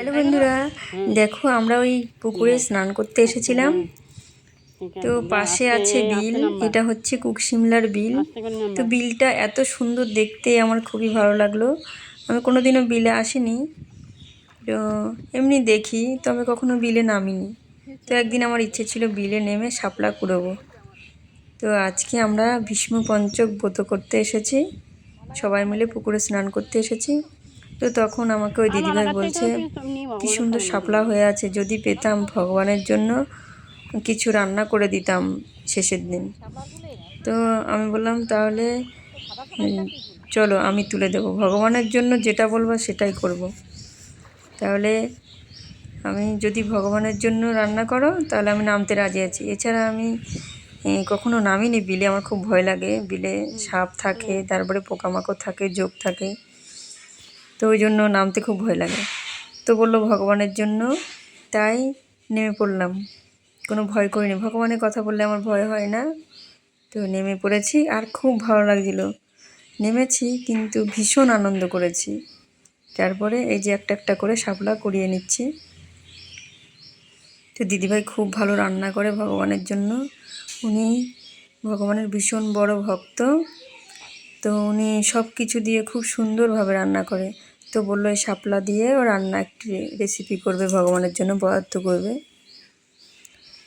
Hello বন্ধুরা, দেখো আমরা ওই পুকুরে স্নান করতে এসেছিলাম। তো পাশে আছে বিল, এটা হচ্ছে কুকশিমলার বিল। তো বিলটা এত সুন্দর দেখতে আমার খুবই ভালো লাগল। আমি কোনোদিনও বিলে আসিনি। তো এমনি দেখি, তবে কখনো বিলে নামিনি। তো একদিন আমার ইচ্ছে ছিল বিলে নেমে শাপলা কুড়োবো। তো আজকে আমরা ভীষ্ম পঞ্চক ব্রত করতে এসেছি। সবাই মিলে পুকুরে স্নান করতে এসেছি। তো তখন আমাকে ওই দিদিভাই বলছে কি সুন্দর শাপলা হয়ে আছে যদি পেতাম ভগবানের জন্য কিছু রান্না করে দিতাম শেষের দিন। তো আমি বললাম তাহলে চলো আমি তুলে দেবো। ভগবানের জন্য যেটা বলব সেটাই করব। তাহলে আমি যদি ভগবানের জন্য রান্না করো তাহলে আমি নামতে রাজি আছি। এছাড়া আমি কখনো নামিনি বিলে। আমার খুব ভয় লাগে। বিলে সাপ থাকে তারপরে পোকামাকড় থাকে যোগ থাকে। তো ওই জন্য নামতে খুব ভয় লাগে। তো বলল, ভগবানের জন্য তাই নেমে পড়লাম। কোনো ভয় করিনি। ভগবানের কথা বললে আমার ভয় হয় না। তো নেমে পড়েছি আর খুব ভালো লাগছিল। নেমেছি কিন্তু ভীষণ আনন্দ করেছি। তারপরে এই যে একটা একটা করে শাপলা করিয়ে নিচ্ছি। তো দিদিভাই খুব ভালো রান্না করে ভগবানের জন্য। উনি ভগবানের ভীষণ বড় ভক্ত। তো উনি সব কিছু দিয়ে খুব সুন্দরভাবে রান্না করে। তো বলল, এই শাপলা দিয়ে ও রান্না একটি রেসিপি করবে, ভগবানের জন্য বরাদ্দ করবে।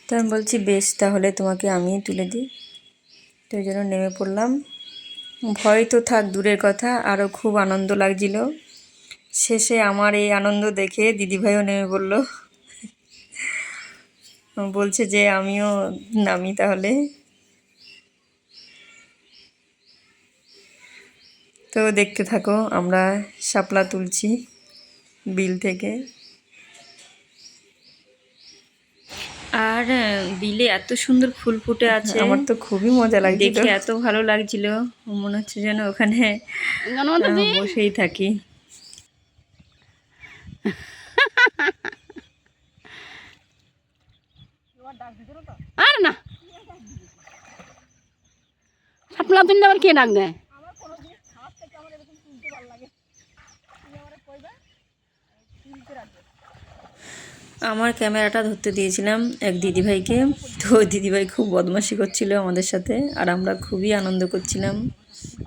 তো আমি বলছি, বেশ, তাহলে তোমাকে আমিই তুলে দিই। তো ওই জন্য নেমে পড়লাম। ভয় তো থাক, দূরের কথা, আরও খুব আনন্দ লাগছিল। শেষে আমার এই আনন্দ দেখে দিদিভাইও নেমে পড়ল। বলছে যে, আমিও নামি তাহলে। তো দেখতে থাকো আমরা শাপলা তুলছি বিল থেকে। আর বিলে এত সুন্দর ফুল ফুটে আছে। আমার তো খুবই মজা লাগছে দেখে এত ভালো লাগছিল। মনে হচ্ছে যেন ওখানে বসেই থাকি। আর না। সাপলা তুললে আবার কে ডাক দেয়? আমার ক্যামেরাটা ধরতে দিয়েছিলাম এক দিদিভাইকে। তো ওই দিদিভাই খুব বদমাশি করছিল আমাদের সাথে আর আমরা খুবই আনন্দ করছিলাম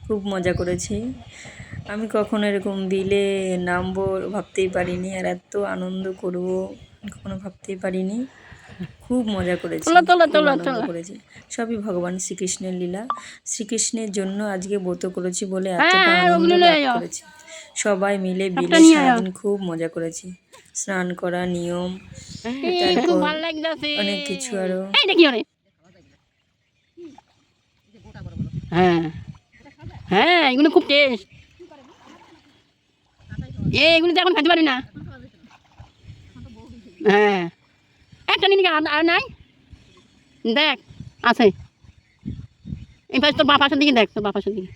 খুব মজা করেছি। আমি কখনো এরকম বিলে নামবো ভাবতেই পারিনি আর এত আনন্দ করব কখনো ভাবতেই পারিনি। খুব মজা করেছি আনন্দ করেছি। সবই ভগবান শ্রীকৃষ্ণের লীলা। শ্রীকৃষ্ণের জন্য আজকে ব্রত করেছি বলে এত হ্যাঁ, আনন্দ লাভ লয়ে যাও। করেছি। সবাই মিলে বিলে। সারাদিন খুব মজা করেছি। স্নান করা নিয়ম তারপর অনেক কিছু আরও। হ্যাঁ। হ্যাঁ এগুলো খুব টেস্ট এ এগুলো তো এখন খেতে পারবি না। হ্যাঁ। একটা নিন আর নাই? দেখ আছে। এই পাশে তোর বাপ পাশের দিকে দেখ তোর বাপ পাশের দিকে।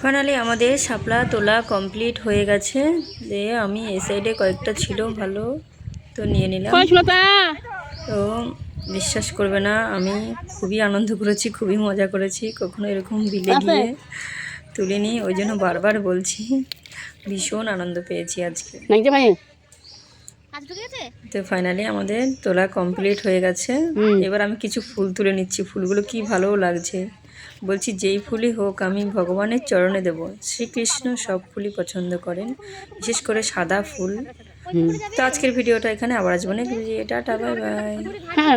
ফাইনালি আমাদের শাপলা তোলা কমপ্লিট হয়ে গেছে। দিয়ে আমি এই সাইডে কয়েকটা ছিল ভালো তো নিয়ে নিলাম। তো বিশ্বাস করবে না আমি খুবই আনন্দ করেছি খুবই মজা করেছি কখনো এরকম বিলে গিয়ে তুলিনি ওই জন্য বারবার বলছি ভীষণ আনন্দ পেয়েছি আজকে। তো ফাইনালি আমাদের তোলা কমপ্লিট হয়ে গেছে। এবার আমি কিছু ফুল তুলে নিচ্ছি ফুলগুলো কি ভালো লাগছে। বলছি যেই ফুলই হোক আমি ভগবানের চরণে দেব। শ্রীকৃষ্ণ সব ফুলই পছন্দ করেন বিশেষ করে সাদা ফুল। তো আজকের ভিডিওটা এখানে আবার আসব না এটা বাই বাই। হ্যাঁ